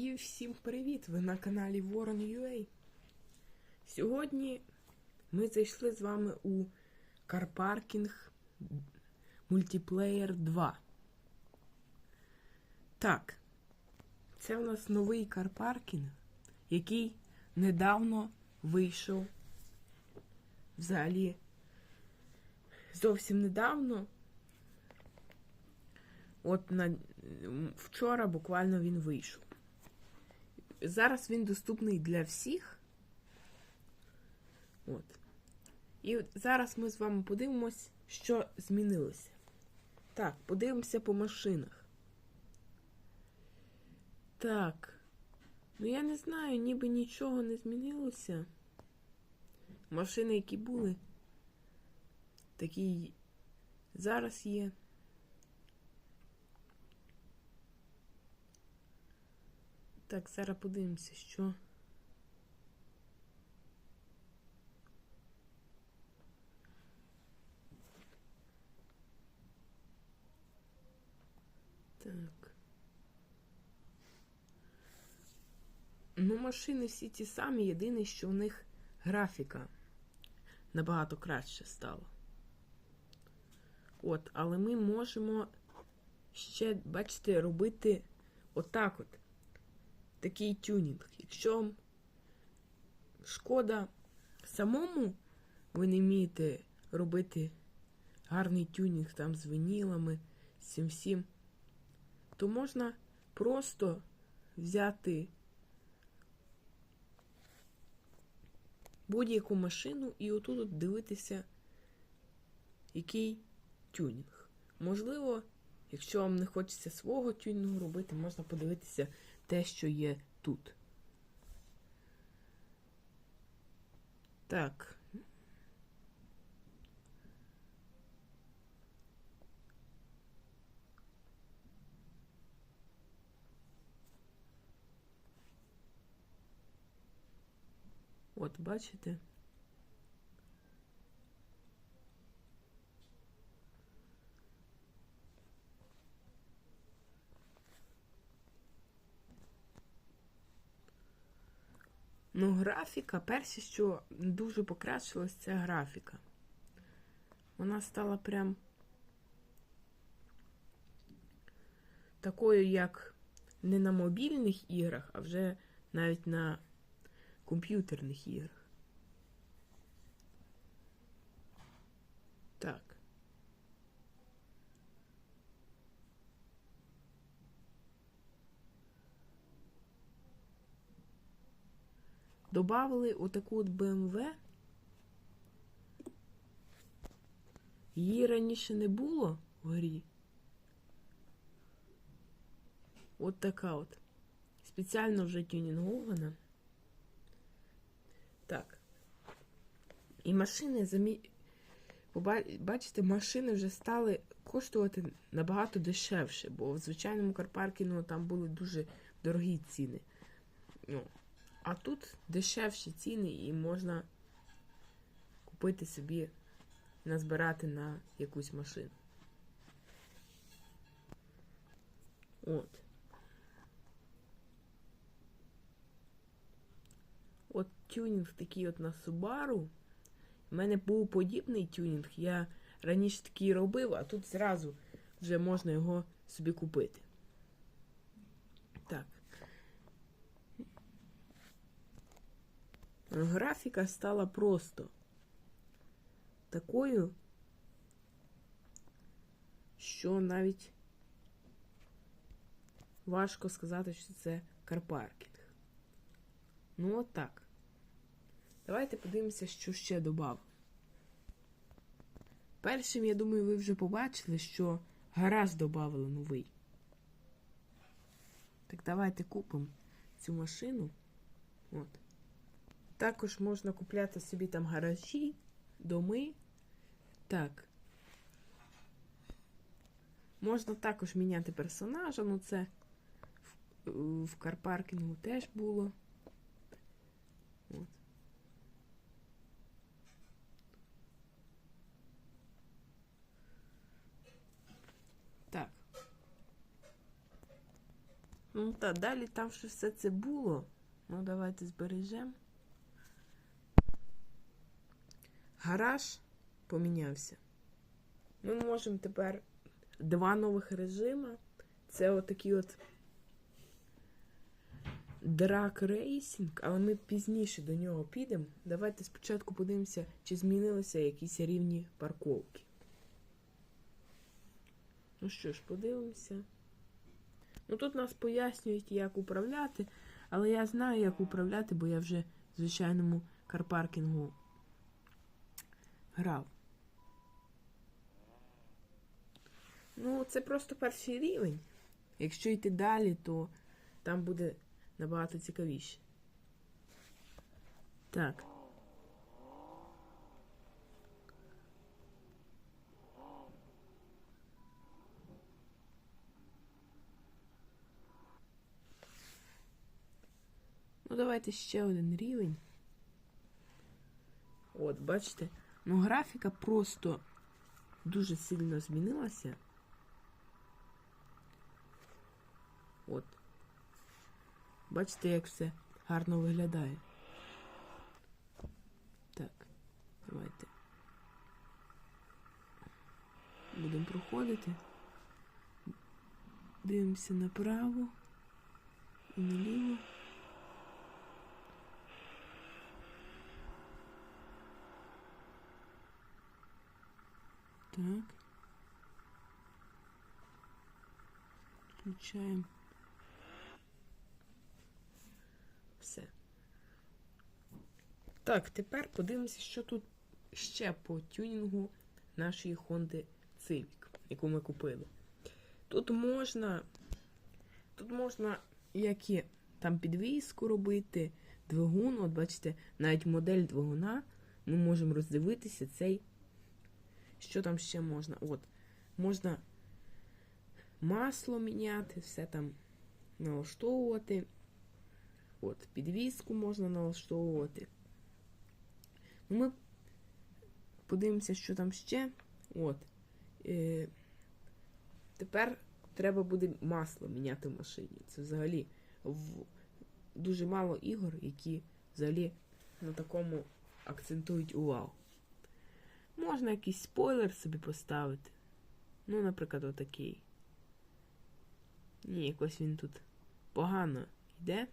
І всім привіт! Ви на каналі Ворон.ua. Сьогодні ми зайшли з вами у Карпаркінг Мультиплеєр 2. Так, це у нас новий карпаркінг, який недавно вийшов. Взагалі, зовсім недавно. От на вчора буквально він вийшов. Зараз він доступний для всіх. От. І зараз ми з вами подивимось, що змінилося. Так, подивимося по машинах. Так. Ну я не знаю, ніби нічого не змінилося. Машини, які були, такі зараз є. Так, зараз подивимося, що. Так. Ну, машини всі ті самі, єдине, що у них графіка набагато краще стала. От, але ми можемо ще, бачите, робити отак от такий тюнінг. Якщо шкода самому ви не вмієте робити гарний тюнінг там з винілами, з цим всім, то можна просто взяти будь-яку машину і отут дивитися, який тюнінг. Можливо, якщо вам не хочеться свого тюнінгу робити, можна подивитися те, що є тут. Так. От, бачите? Ну, графіка, перше, що дуже покращилось, це графіка. Вона стала прям такою, як не на мобільних іграх, а вже навіть на комп'ютерних іграх. Так. Добавили отаку от BMW. Її раніше не було в грі. От така от. Спеціально вже тюнінгована. Так. І машини замі... Бачите, машини вже стали коштувати набагато дешевше, бо в звичайному карпаркінгу там були дуже дорогі ціни. Ну, а тут дешевші ціни і можна купити собі, назбирати на якусь машину. От. От тюнінг такий от на Subaru. У мене був подібний тюнінг. Я раніше такий робив, а тут зразу вже можна його собі купити. Так. Графіка стала просто такою, що навіть важко сказати, що це карпаркінг. Ну, от так. Давайте подивимося, що ще додав. Першим, я думаю, ви вже побачили, що гараж додали новий. Так, давайте купимо цю машину. От. Також можна купляти собі там гаражі, доми. Так. Можна також міняти персонажа, ну це в, в карпаркінгу теж було. От. Так. Ну так, далі там ще все це було. Ну, давайте збережемо. Гараж помінявся. Ми можемо тепер два нових режима. Це отакий от драк рейсінг, але ми пізніше до нього підемо. Давайте спочатку подивимося, чи змінилися якісь рівні парковки. Ну що ж, подивимося. Ну тут нас пояснюють, як управляти, але я знаю, як управляти, бо я вже в звичайному карпаркінгу грав. Ну, це просто перший рівень. Якщо йти далі, то там буде набагато цікавіше. Так. Ну, давайте ще один рівень. От, бачите? Ну, графіка просто дуже сильно змінилася. От. Бачите, як все гарно виглядає. Так, давайте. Будемо проходити. Дивимося направо і наліво. Так. Включаємо. Все. Так, тепер подивимося, що тут ще по тюнінгу нашої Honda Civic, яку ми купили. Тут можна. Тут можна як і там підвіску робити, двигун, от бачите, навіть модель двигуна. Ми можемо роздивитися цей. Що там ще можна? От, можна масло міняти, все там налаштовувати. От, підвіску можна налаштовувати. Ну, Ми подивимося, що там ще. От. Е, Тепер треба буде масло міняти в машині. Це взагалі в... дуже мало ігор, які взагалі на такому акцентують увагу. Можна якийсь спойлер собі поставити. Ну, наприклад, отакий. Ні, якось він тут погано йде.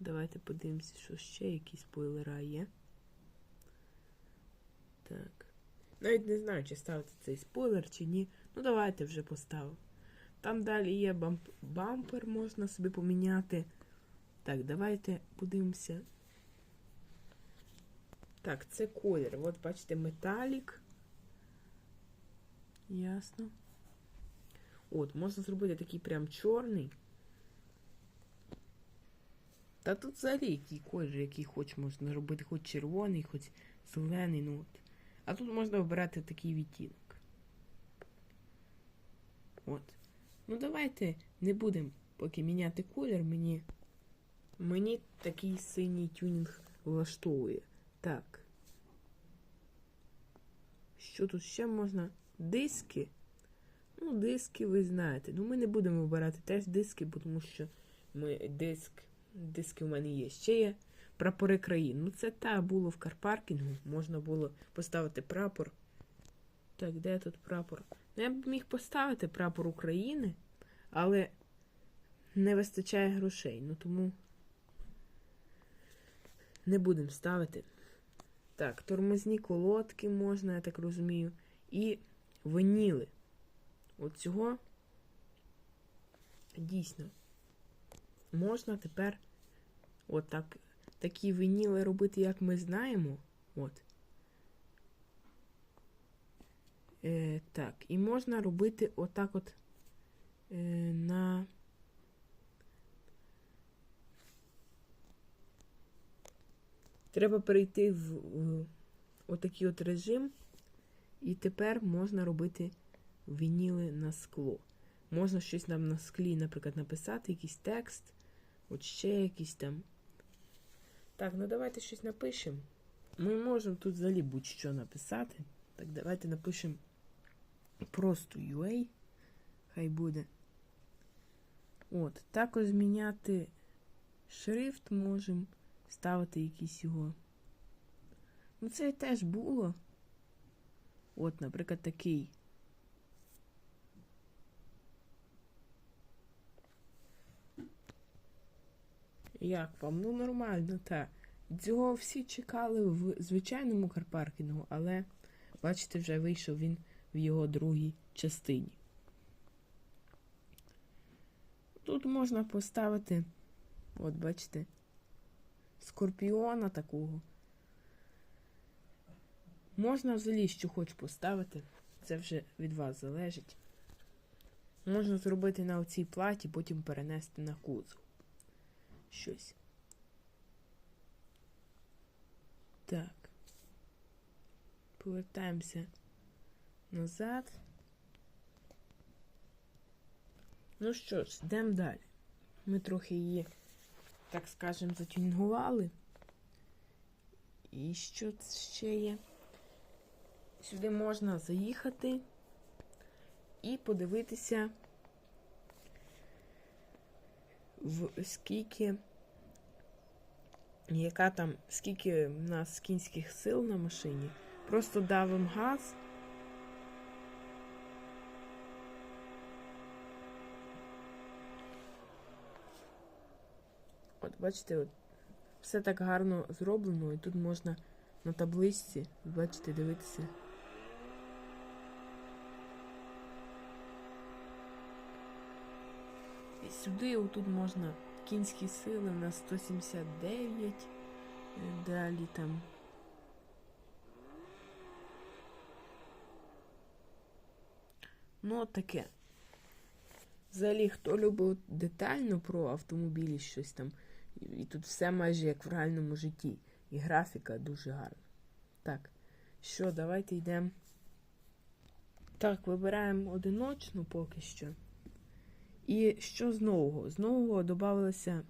Давайте подивимося, що ще якісь спойлера є. Так. Навіть не знаю, чи ставити цей спойлер, чи ні. Ну, давайте вже поставимо. Там далі є бамп... бампер, можна собі поміняти. Так, давайте подивимося. Так, це колір. От бачите, металік. Ясно. От, можна зробити такий прям чорний. Та тут взагалі який колір, який хоч можна робити, хоч червоний, хоч зелений. ну от. А тут можна обирати такий відтінок. От. Ну давайте не будемо поки міняти колір. Мені мені такий синій тюнінг влаштовує. Так. Що тут ще можна? Диски. Ну, диски, ви знаєте. Ну, ми не будемо обирати теж диски, тому що ми диск, диски в мене є. Ще є прапори країн. Ну, це та було в карпаркінгу. Можна було поставити прапор. Так, де тут прапор? Ну, я б міг поставити прапор України, але не вистачає грошей. Ну тому не будемо ставити. Так, тормозні колодки можна, я так розумію. І виніли. От цього дійсно можна тепер отак такі виніли робити, як ми знаємо. От. Е, Так, і можна робити отак от е, на. Треба перейти в, отакий от режим, і тепер можна робити вініли на скло. Можна щось нам на склі, наприклад, написати, якийсь текст, от ще якийсь там. Так, ну давайте щось напишемо. Ми можемо тут взагалі будь-що написати. Так, давайте напишемо просто UA. Хай буде. От, також зміняти шрифт можемо, ставити якийсь його. Ну, це теж було. От, наприклад, такий. Як вам? Ну нормально, так. Цього всі чекали в звичайному карпаркінгу, але бачите, вже вийшов він в його другій частині. Тут можна поставити, от бачите, скорпіона такого. Можна взагалі що хоч поставити, це вже від вас залежить. Можна зробити на оцій платі, потім перенести на кузов. Щось. Так. Повертаємося назад. Ну що ж, йдемо далі. Ми трохи її, так скажемо, затюнінгували. І що ще є? Сюди можна заїхати і подивитися, в скільки, яка там, скільки в нас кінських сил на машині. Просто давимо газ. От, бачите, от, все так гарно зроблено, і тут можна на табличці, бачите, дивитися. І сюди отут можна кінські сили на 179, е, далі там. Ну, таке. Взагалі, хто любить детально про автомобілі щось там, і, тут все майже як в реальному житті. І графіка дуже гарна. Так, що, давайте йдемо. Так, вибираємо одиночну поки що. І що з нового? З нового додавалося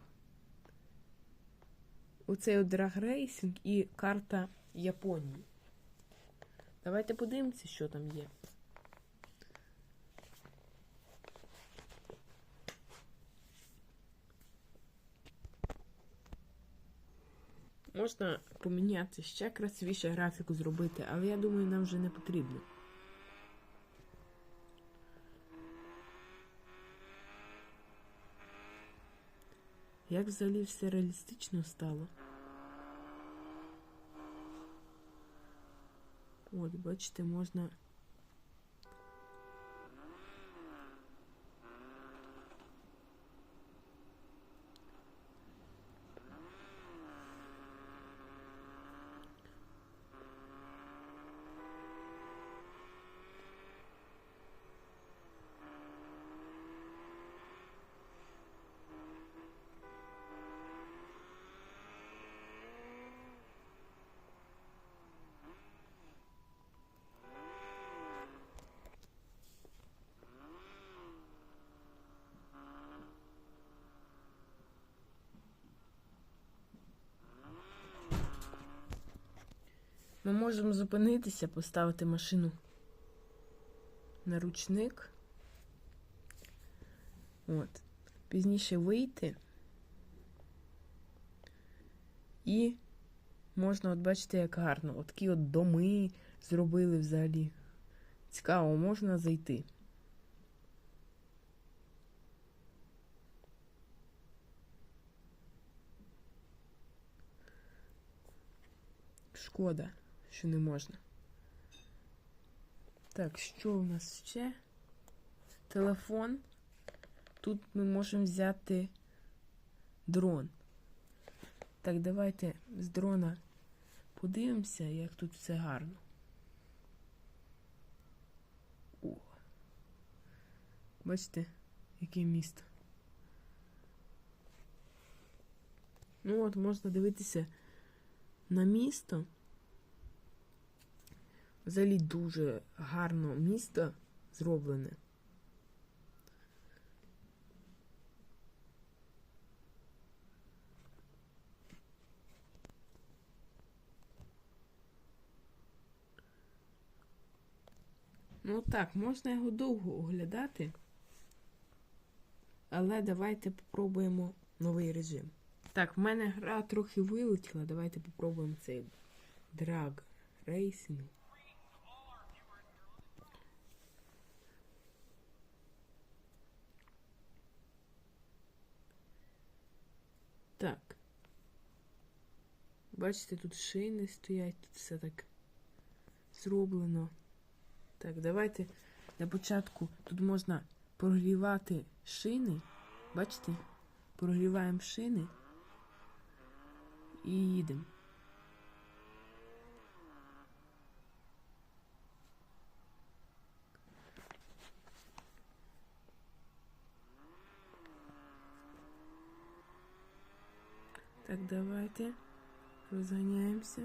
оцей драг-рейсинг і карта Японії. Давайте подивимося, що там є. Можна поміняти ще красивіше графіку зробити, але я думаю, нам вже не потрібно. Як взагалі все реалістично стало? От, бачите, можна. Ми можемо зупинитися, поставити машину на ручник. От. Пізніше вийти. І можна, от бачите, як гарно. От такі от доми зробили взагалі. Цікаво, можна зайти. Шкода, що не можна. Так, що у нас ще? Телефон. Тут ми можемо взяти дрон. Так, давайте з дрона подивимося, як тут все гарно. О. Бачите, яке місто. Ну от, можна дивитися на місто. Взагалі дуже гарно місто зроблене. Ну так, можна його довго оглядати. Але давайте попробуємо новий режим. Так, в мене гра трохи вилетіла. Давайте попробуємо цей драг рейсинг. Так. Бачите, тут шини стоять, тут все так зроблено. Так, давайте для початку тут можна прогрівати шини. Бачите? Прогріваємо шини і їдемо. давайте розганяємося.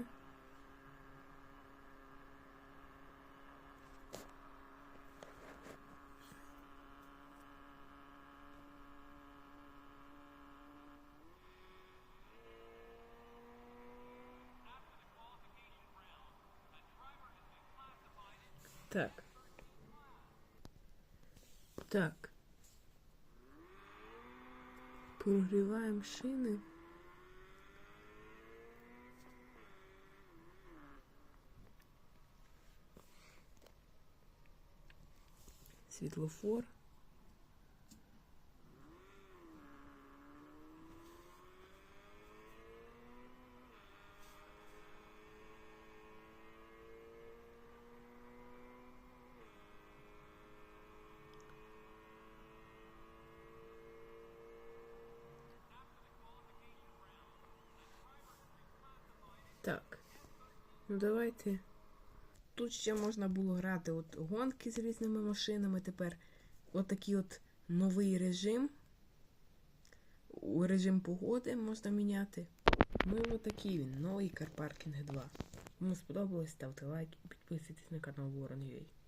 Так. Так. Прогріваємо шини. Світлофор. Так. Ну давайте. Тут ще можна було грати от гонки з різними машинами. Тепер отакий от новий режим. У режим погоди можна міняти. Ну і отакий він, новий Car 2. Кому сподобалось, ставте лайк і підписуйтесь на канал Ворон.ua.